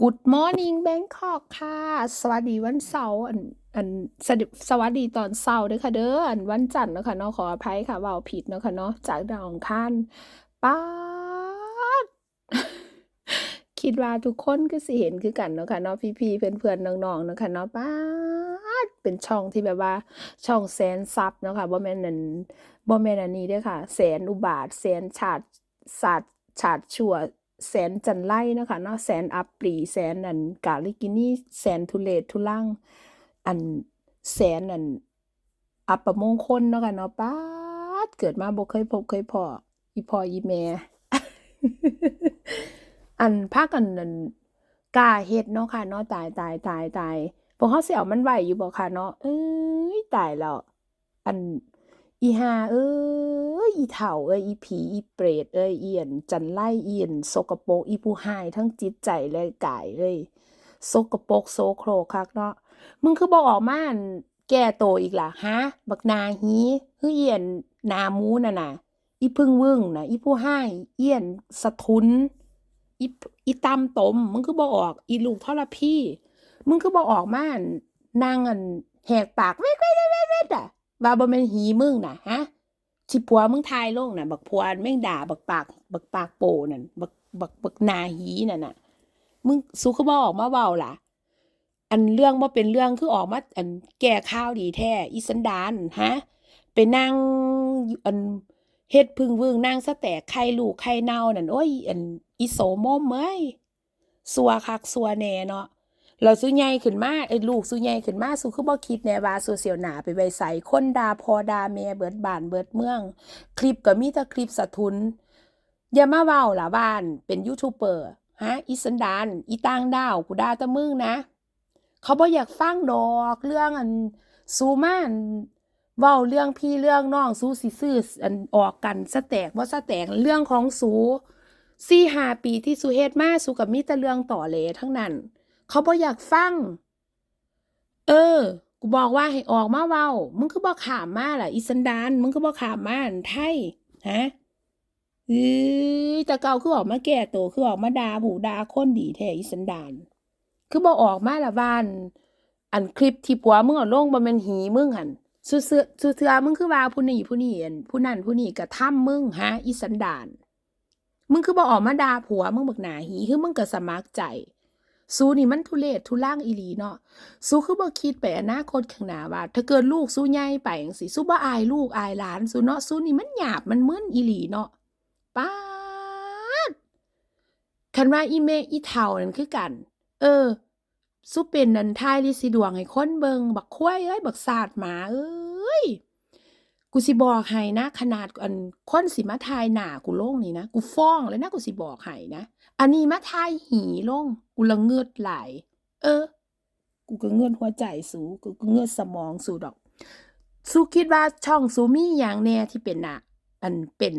Good morning Bangkok ค่ะ สวัสดีวันเสาร์อันอันสวัสดีสวัสดีตอนเสาร์ด้วยค่ะเด้ออันวันจันทร์เนาะค่ะเนาะขออภัยค่ะเว้าผิดเนาะค่ะเนาะจากดาวองคารป๊าดคิดว่าทุกคนก็สิเห็นคือกันเนาะค่ะเนาะพี่ๆเพื่อนๆน้องๆเนาะค่ะเนาะป๊าดเป็นช่องที่แบบว่าช่องแสนซับเนาะค่ะบ่แม่นอันบ่แม่นอันนี้ด้อค่ะ แสนอุบาทแสนฉาดศาสตร์ฉาดชั่ว แสนจันไรเนะคะเนาะแสนอัปปรีแสนอันกาลิกินี่แสนทุเลทุลังอันแสนอันอัปมงคลเนาะค่ะเนาะป๊าดเกิดมาบ่เคยพบเคยพออีพออีแม่อันพากันนันกาเฮ็ดเนาะค่ะเนาะตายตายตายตายพวกเขาเสิเอามันไหวอยู่บ่ค่ะเนาะเอ้ยตายแล้วอัน อีหาเอ้ยอีเฒ่าเอ้ยอีผีอีเปรตเอ้ยอีอั่นจันไรอีอั่นโสกโปกอีผู้ร้ายทั้งจิตใจและกายเอ้ยสกโปกโสโครคักเนาะมึงคือบ่ออกมาแก้โตอีกล่ะฮะ บักนาหีคืออียนนามูนั่นน่ะอีพึ่งวึ่งนะอีผู้ร้ายอีอั่นสะทุนอีอีตำตมมึงคือบ่ออก อีลูกทรพี่ มึงคือบ่ออกมานางอันแหกปากเว้ดๆๆๆๆอะ ว่าบ่แม่นหีมึงน่ะฮะที่ผัวมึงถ่ายลงน่ะ บักผัวแม่งด่าบักปาก บักปากโปนั่นบักบักบักนาหีนั่นน่ะ มึงสู้คือบ่ออกมาเว้าล่ะ อันเรื่องบ่เป็นเรื่องคือออกมาอันแก้ข่าวดีแท้อีสันดานฮะไปนั่งอันเฮ็ดพึ่งวึ่งนั่งสะแตกไข่ลูกไข่เน่านั่นโอ้ยอันอีโสมมเอ้ยซัวคักซัวแน่เนาะ แล้วซุใหญ่ขึ้นมาไอ้ลูกซุใหญ่ขึ้นมาซุคือบ่คิดแน่ว่าซุสิเอาหนาไปไว้ไสคนดาพอดาแม่เบิดบ้านเบิดเมือง คลิปก็มีแต่คลิปสะทุน อย่ามาเว้าล่ะว่านเป็นยูทูบเบอร์ฮะอีสันดานอีต่างดาวกูด่าต่มึงนะ เขาบ่อยากฟังดอกเรื่องอันสู้มานเว้าเรื่องพี่เรื่องน้องสู้สิซื้ออันออกกันสแตกบ่สแตกเรื่องของสู้4-5ปีที่สู้เฮ็ดมาสู้ก็มีแต่เรื่องต่อแหลทั้งนั้น เขาบ่อยากฟัง เออ กูบอกว่าให้ออกมาเว้า มึงคือบ่ขามมาล่ะ อีสันดาน มึงคือบ่ขามมานไทย ฮะเอ้ยแต่เก่าคือออกมาแก้โตวคือออกมาดาผู้ด่าคนดีแท้อีสันดาน คือบ่ออกมาล่ะว่าน อันคลิปที่ผัวมึงเอาลงบ่แม่นหีมึงหั่นซุเทื่อซุเทื่อมึงคือว่าผู้นี้ผู้นี้อั่นผู้นั้นผู้นี้กระทำมึงฮะอีสันดาน มึงคือบ่ออกมาด่าผัวมึงบักหนาหีคือมึงก็สมัครใจ สู้นี่มันทุเรศทุลังอีหลีเนาะสู้คือบ่คิดไปอนาคตข้างหน้าว่าถ้าเกิดลูกสู้ใหญ่ไปจังซี้สู้บ่อายลูกอายหลานสู้เนาะสู้นี่มันหยาบมันมึนอีหลีเนาะป๊าดคันว่าอีแม่อีเฒ่านั่นคือกัน เออสู้เป็นนันทายลิสิดวงให้คนเบิงบักควยเอ้ยบักซาดหมาเอ้ย กูสิบอกให้นะขนาดอันคนสิมาทายหนากูโล่งนี่นะกูฟ้องเลยนะกูสิบอกให้นะอันนี้มาทายหีลงกูละเงิดไหลเออ กูก็เงิดหัวใจสูกูก็เงิดสมองสูดอกสูคิดว่าช่องสูมีหยังแน่ที่เป็นนะอันเป็น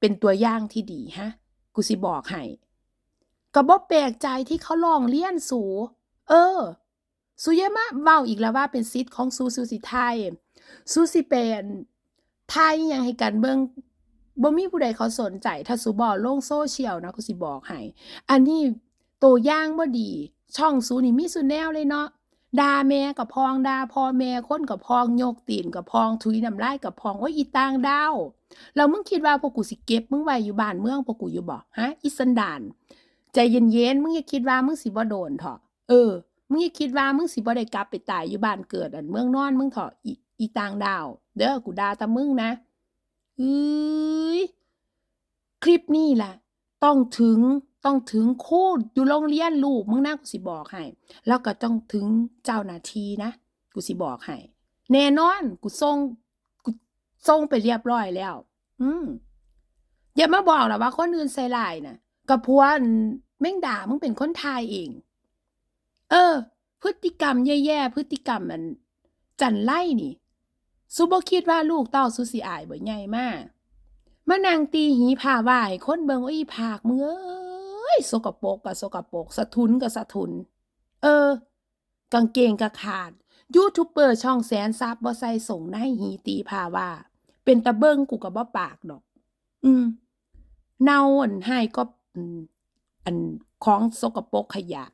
เป็นตัวอย่างที่ดีฮะกูสิบอกให้ก็บ่แปลกใจที่เขาร้องเรียนสู เออสู้อย่ามาเว้าอีกแล้วว่าเป็นสิทของสูสูสิถ่ายสูสิไปอั่น ถ่ายยังให้กันเบิ่งบ่มีผู้ใดเขาสนใจถ้าสูบ่อาลง social นะกูสิบอกให้ อันนี้ตัวอย่างบ่ดี ช่องสูนี่มีซุแนวเลยเนาะดาแม่ก็พองดาพ่อแม่คนก็พองโยกตีนก็พองถุยน้ำลายก็พองโอ๊ยอีตางดาวแล้วมึงคิดว่าพวกกูสิเก็บมึงไว้อยู่บ้านเมืองพวกกูอยู่บ่ฮะอีสันดานใจเย็นๆมึงอย่าคิดว่ามึงสิบ่โดนเถาะเออมึงอย่าคิดว่ามึงสิบ่ได้กลับไปตายอยู่บ้านเกิดอันเมืองนอนมึงเถาะอี อีต่างดาว เด้อกูด่าแต่มึงนะเอ้ยคลิปนี้ล่ะ ต้องถึงต้องถึงครูอยู่โรงเรียนลูกมึงนะกูสิบอกให้แล้วก็ต้องถึงเจ้าหน้าที่นะกูสิบอกให้แน่นอนกูส่งกูส่งไปเรียบร้อยแล้ว อืมอย่ามาบอกนะว่าคนอื่นใส่ร้ายนะก็ผัวนแม่งด่ามึงเป็นคนถ่ายเอง เออ พฤติกรรมแย่ๆพฤติกรรมอันจันไรนี่ สู้บ่คิดว่าลูกเต้าสู้สิอายบ่ใหญ่มากมานั่งตีหีผ้าว่าให้คนเบิ่งว่าอีภาคมึงเอ้ยสกปรกก็สกปรกสะทุนก็สะทุน เออ กางเกงก็ขาด ยูทูบเบอร์ช่องแสนซับบ่ใส่ส่งในหีตีผ้าว่า เป็นตาเบิ่งกูก็บ่ปากดอก อืมเน่าอั่นหายก็อืมอันของสกปรกขยะ